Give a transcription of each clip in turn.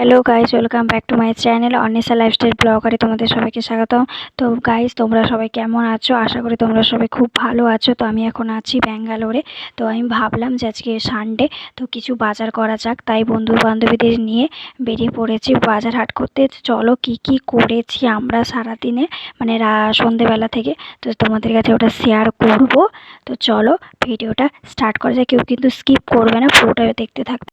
Hello guys welcome back to my channel Anisa lifestyle ব্লগারে তোমাদের সবাইকে স্বাগতম। তো গাইস তোমরা সবাই কেমন আছো? আশা করি তোমরা সবাই খুব ভালো আছো। তো আমি এখন আছি ব্যাঙ্গালোরে। তো আমি ভাবলাম যে আজকে সানডে তো কিছু বাজার করা যাক। তাই বন্ধু বান্ধবীদের নিয়ে বেরিয়ে পড়েছি বাজার হাট করতে। চলো কি কি করেছি আমরা সারাদিনে মানে সন্ধেবেলা থেকে। তো তোমাদের কাছে ওটা শেয়ার করব। তো চলো ভিডিওটা স্টার্ট করা যায় কেউ কিন্তু স্কিপ করবে না পুরোটা দেখতে থাকবে।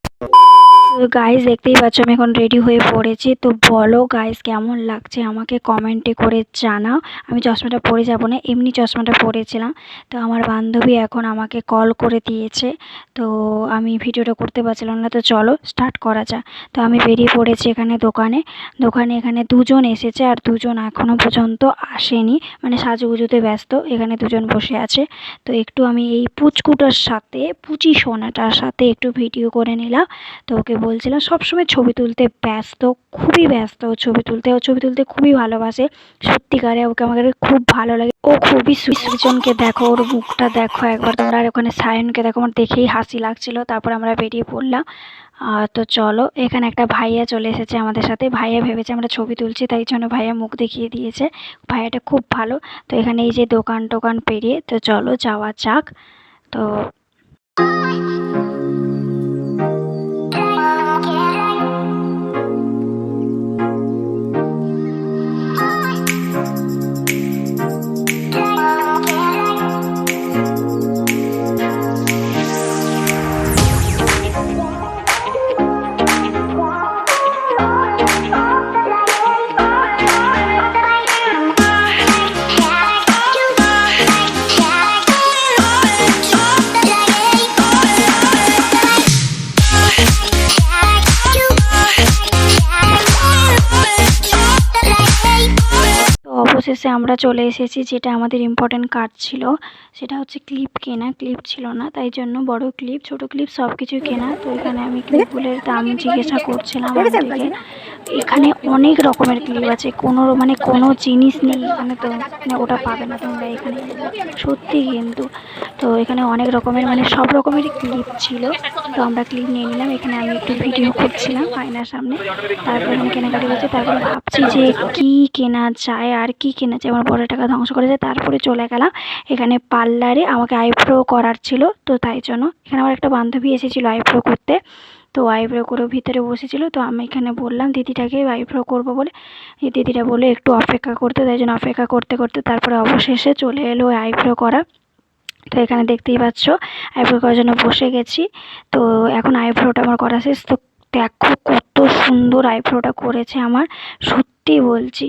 গাইস দেখতেই পাচ্ছ, আমি এখন রেডি হয়ে পড়েছি। তো বলো গাইস কেমন লাগছে? আমাকে কমেন্টে করে জানাও। আমি চশমাটা পরে যাব না, এমনি চশমাটা পরেছিলাম। তো আমার বান্ধবী এখন আমাকে কল করে দিয়েছে। তো আমি ভিডিওটা করতে পারছিলাম না, তো চলো স্টার্ট করা যাক। তো আমি বেরিয়ে পড়েছি এখানে দোকানে। দোকানে এখানে দুজন এসেছে আর দুজন এখনও পর্যন্ত আসেনি। মানে সাজুগুজুতে ব্যস্ত, এখানে দুজন বসে আছে। তো একটু আমি এই পুচকুটার সাথে, পুচি সোনাটার সাথে একটু ভিডিও করে নিলাম। তো ওকে বলছিলাম সবসময় ছবি তুলতে ব্যস্ত, খুবই ব্যস্ত ও ছবি তুলতে। ও ছবি তুলতে খুবই ভালোবাসে। সত্যিকারে ওকে আমাকে খুব ভালো লাগে। ও খুবই সুজনকে দেখো, ওর মুখটা দেখো একবার। তোমরা আর ওখানে সায়নকে দেখো, আমার দেখেই হাসি লাগছিল। তারপর আমরা বেরিয়ে পড়লাম। তো চলো, এখানে একটা ভাইয়া চলে এসেছে আমাদের সাথে। ভাইয়া ভেবেছে আমরা ছবি তুলছি, তাই জন্য ভাইয়া মুখ দেখিয়ে দিয়েছে। ভাইয়াটা খুব ভালো। তো এখানে এই যে দোকান টোকান পেরিয়ে, তো চলো যাওয়া যাক। তো অবশেষে আমরা চলে এসেছি যেটা আমাদের ইম্পর্টেন্ট কাজ ছিল সেটা হচ্ছে ক্লিপ কেনা। ক্লিপ ছিল না তাই জন্য বড় ক্লিপ ছোট ক্লিপ সব কিছুই কেনা। তো এখানে আমি ক্লিপগুলোর দাম জিজ্ঞাসা করছিলাম এখানে অনেক রকমের ক্লিপ আছে, কোনো মানে কোনো জিনিস নেই এখানে তো মানে ওটা পাবে না তোমরা এখানে। সত্যি কিন্তু। তো এখানে অনেক রকমের মানে সব রকমেরই ক্লিপ ছিল। তো আমরা ক্লিপ নিয়ে নিলাম। এখানে আমি একটু ভিডিও করছিলাম আয়নার সামনে। তারপর আমি কেনাকাটি করছি। তারপর ভাবছি যে কি কেনা যায়, আর কি কেনা যায়। আমার বড় টাকা ধ্বংস করে যায়। তারপরে চলে গেলাম এখানে পার্লারে। আমাকে আইব্রো করার ছিল। তো তাই জন্য এখানে আমার একটা বান্ধবী এসেছিল আইব্রো করতে। তো আইব্রো করে ভিতরে বসেছিল, তো আমি এখানে বললাম, দিদিটাকে আইব্রো করব বলে। দিদিটা বলে একটু অপেক্ষা করতে। তাই জন্য অপেক্ষা করতে করতে তারপরে অবশেষে চলে এলো আইব্রো করা। তো এখানে দেখতেই পাচ্ছ, আইব্রো করার জন্য বসে গেছি। তো এখন আইব্রোটা আমার করা শেষ। তো দেখো কত সুন্দর আইব্রোটা করেছে আমার, সত্যি বলছি।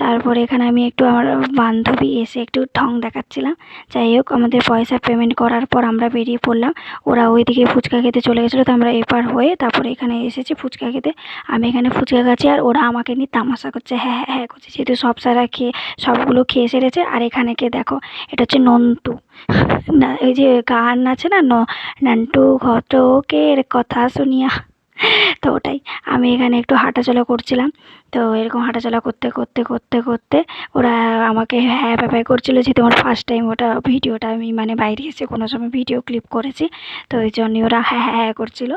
তারপরে এখানে আমি একটু আমার বান্ধবী এসে একটু ঠং দেখাচ্ছিলাম। যাই হোক, আমাদের পয়সা পেমেন্ট করার পর আমরা বেরিয়ে পড়লাম। ওরা ওইদিকে ফুচকা খেতে চলে গেছিল, তো আমরা এপার হয়ে তারপরে এখানে এসেছি ফুচকা খেতে। আমি এখানে ফুচকা খাচ্ছি আর ওরা আমাকে নিয়ে তামাশা করছে হ্যাঁ হ্যাঁ হ্যাঁ করছে। যেহেতু সব সারা খেয়ে, সবগুলো খেয়ে সেরেছে। আর এখানে কে দেখো, এটা হচ্ছে নন্তু না ওই যে গান আছে না নান্টু ঘটকের কথা শুনিয়া তো ওটাই। আমি এখানে একটু হাঁটাচলা করছিলাম। তো এরকম হাঁটাচলা করতে করতে করতে করতে ওরা আমাকে হ্যাঁ ব্যাপার করছিল যে তোমার ফার্স্ট টাইম ওটা ভিডিওটা আমি মানে বাইরে এসে কোনো সময় ভিডিও ক্লিপ করেছি। তো ওই জন্যই ওরা হ্যাঁ হ্যাঁ হ্যাঁ করছিল।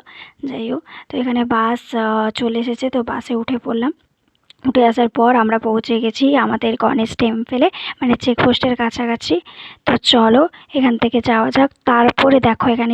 যাই হোক, তো এখানে বাস চলে এসেছে। তো বাসে উঠে পড়লাম। উঠে আসার পর আমরা পৌঁছে গেছি আমাদের গণেশ টেম্পেলে মানে চেকপোস্টের কাছাকাছি। তো চলো এখান থেকে যাওয়া যাক। তারপরে দেখো এখানে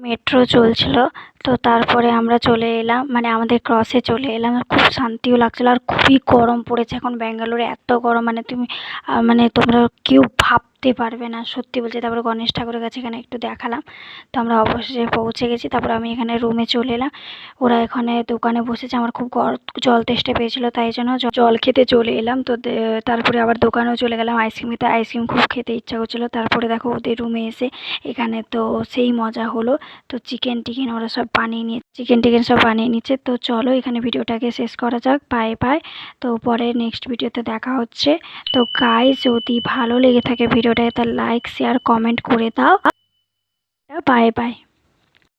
চলছিল, তো তারপরে আমরা চলে এলাম মানে আমাদের ক্রসে চলে এলাম খুব শান্তিও লাগছিল, আর খুবই গরম পড়েছে এখন ব্যাঙ্গালোরে, এত গরম মানে তুমি মানে তোমরা কেউ ভাবতে পারবে না, সত্যি বলছি তারপরে গণেশ ঠাকুরের কাছে এখানে একটু দেখালাম, তো আমরা অবশেষে পৌঁছে গেছি, তারপর আমি এখানে রুমে চলে এলাম, ওরা এখানে দোকানে বসেছে, আমার খুব জল তেষ্টা পেয়েছিলো, তাই জন্য জল খেতে চলে এলাম, তো তারপরে আবার দোকানেও চলে গেলাম আইসক্রিম খেতে আইসক্রিম খুব খেতে ইচ্ছা করছিল, তারপরে দেখো ওদের রুমে এসে, এখানে তো সেই মজা হলো তো চিকেন টিকেন ওরা সব বানিয়ে নিয়ে চিকেন টিকেন সব বানিয়ে নিচ্ছে। তো চলো এখানে ভিডিওটাকে শেষ করা যাক। পায়ে বাই তো পরে নেক্সট ভিডিওতে দেখা হচ্ছে। তো গাই যদি ভালো লেগে থাকে ভিডিও তার লাইক শেয়ার কমেন্ট করে দাও। Bye bye